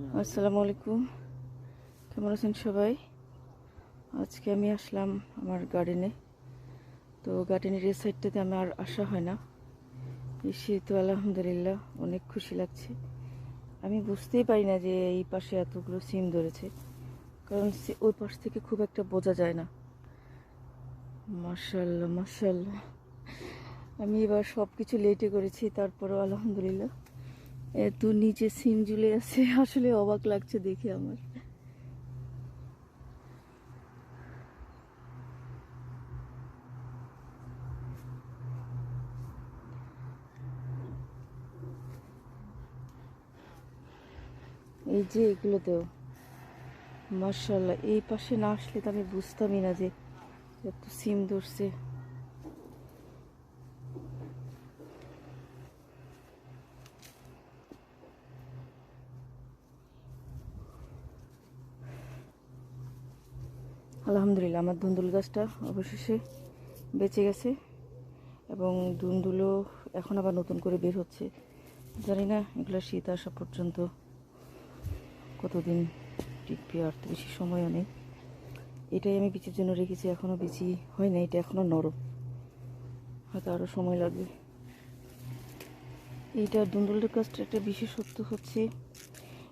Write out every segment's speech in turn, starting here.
আসসালামু আলাইকুম কেমন আছেন সবাই? আজকে আমি আসলাম আমার গার্ডেনে তো গার্ডেনের এই সাইডটাতে আমার আসা হয় না। এসে তো আলহামদুলিল্লাহ অনেক খুশি লাগছে। আমি বুঝতেই পারি না যে এই পাশে এতগুলো সিম ধরেছে। কারণ ওই পাশ থেকে খুব একটা বোঝা যায় না। মার্শাল্লাহ মার্শাল্লাহ আমি এবার সব কিছু লেটে করেছি, তারপরেও আলহামদুলিল্লাহ। এত নিচে সিম ঝুলে আছে, আসলে অবাক লাগছে দেখে আমার। এই যে এগুলোতেও মার্শাল্লাহ এই পাশে না আসলে তো আমি বুঝতামই না যে এত সিম ধরছে। আলহামদুলিল্লাহ, আমার ধুন্দুল গাছটা অবশেষে বেঁচে গেছে এবং ধুন্দুলো এখন আবার নতুন করে বের হচ্ছে। জানি না এগুলো শীত আসা পর্যন্ত কতদিন টিকবে আর তো বেশি সময়ও নেই। এটাই আমি বিচির জন্য রেখেছি এখনও বিচি হয় না এটা এখনও নরম। হয়তো আরও সময় লাগবে। এইটা ধুন্দুলের গাছটা একটা বিশেষত্ব হচ্ছে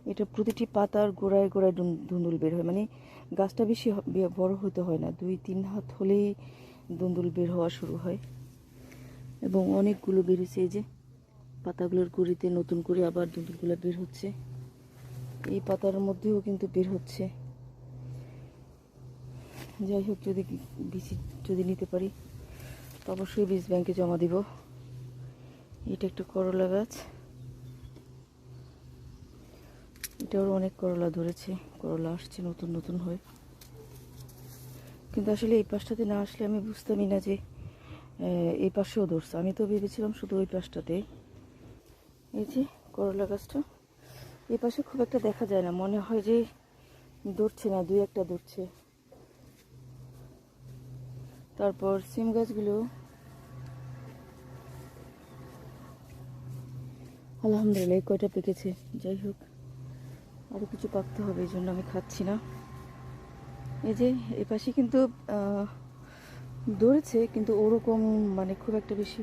এটা প্রতিটি পাতার গোড়ায় গোড়ায় ধুন- ধুন্দুল বের হয়। মানে গাছটা বেশি বড় হতে হয় না। দুই, তিন হাত হলেই ধুন্দুল বের হওয়া শুরু হয়। এবং অনেকগুলো বেরিয়েছে এই যে পাতাগুলোর গুঁড়িতে নতুন করে আবার ধুন্দুলগুলো বের হচ্ছে। এই পাতার মধ্যেও কিন্তু বের হচ্ছে। যাই হোক, যদি বীজ যদি নিতে পারি, তো অবশ্যই বীজ ব্যাংকে জমা দিব। এটা একটা করলা গাছ। এটাও অনেক করলা ধরেছে। করলা আসছে নতুন নতুন হয়ে। কিন্তু আসলে এই পাশটাতে না আসলে আমি বুঝতামই না যে এই পাশেও ধরছে। আমি তো ভেবেছিলাম শুধু ওই পাশটাতে। এই যে করলা গাছটা এই পাশে খুব একটা দেখা যায় না। মনে হয় যে ধরছে না, দুই একটা ধরছে। তারপর সিম গাছগুলো। আলহামদুলিল্লাহ কয়টা পেকেছে? যাই হোক। আরও কিছু পাকতে হবে, এই জন্য আমি খাচ্ছি না। এই যে এই পাশে কিন্তু ধরেছে, কিন্তু ওরকম মানে খুব একটা বেশি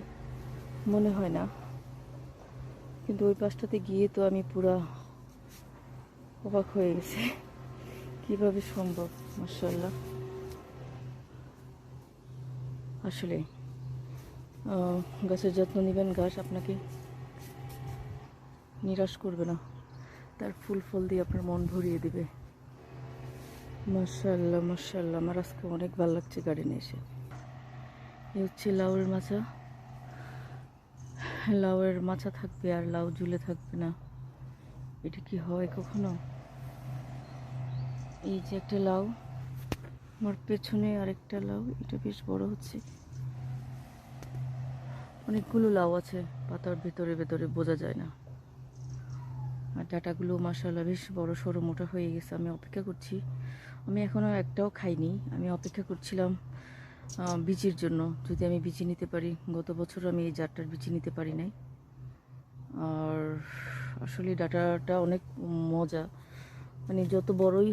মনে হয় না। কিন্তু ওই পাশটাতে গিয়ে তো আমি পুরা অবাক হয়ে গেছে। কীভাবে সম্ভব মার্শাল্লাহ আসলে গাছের যত্ন নেবেন, গাছ আপনাকে নিরাশ করবে না। তার ফুল ফল দিয়ে আপনার মন ভরিয়ে দিবে। মার্শাল্লাহ মার্শাল্লাহ আমার আজকে অনেক ভালো লাগছে গার্ডেনে এসে। এ হচ্ছে লাউয়ের মাচা। লাউয়ের মাচা থাকবে আর লাউ ঝুলে থাকবে না। এটা কি হয় কখনো? এই যে একটা লাউ, আমার পেছনে আরেকটা লাউ, এটা বেশ বড় হচ্ছে। অনেকগুলো লাউ আছে, পাতার ভেতরে ভেতরে বোঝা যায় না। আর ডাটাগুলো মাসাল্লাহ বেশ বড় সড়ো মোটা হয়ে গেছে, আমি অপেক্ষা করছি। আমি এখনও একটাও খাইনি, আমি অপেক্ষা করছিলাম বিচির জন্য। যদি আমি বিচি নিতে পারি, গত বছর আমি এই জারটার বিচি নিতে পারি নাই। আর আসলে ডাটাটা অনেক মজা মানে যত বড়ই